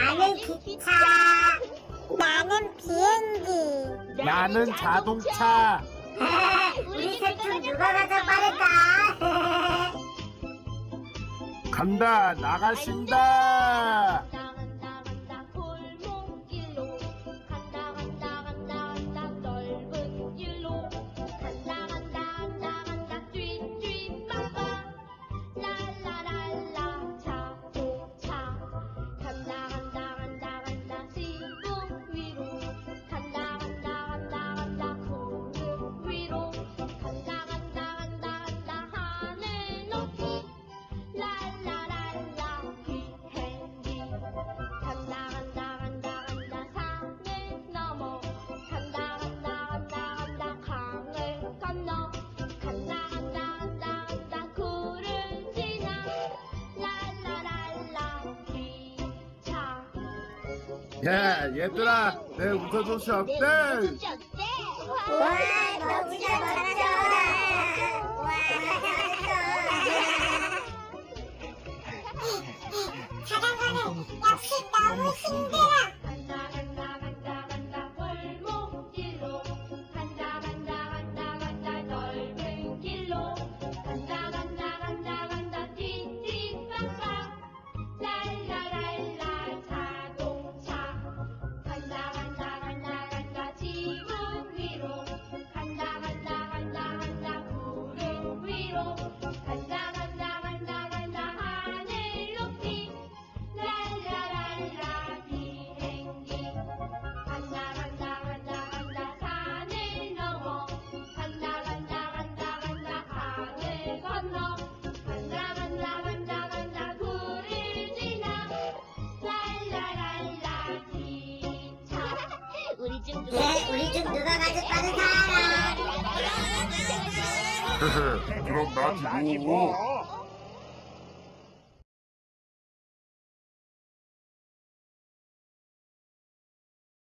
나는 기차. 나는 비행기. 나는 자동차. 아, 우리 셋중 누가 가장 빠를까? 간다, 나가신다. 야 얘들아 내 웃어줄 수 없대 와, 너 진짜 멋져. 와, 잘했어. 자전거는 역시 너무 힘들어. 얘 우리 중 누가 가졌다는 사람. 그럼 나 뒤로.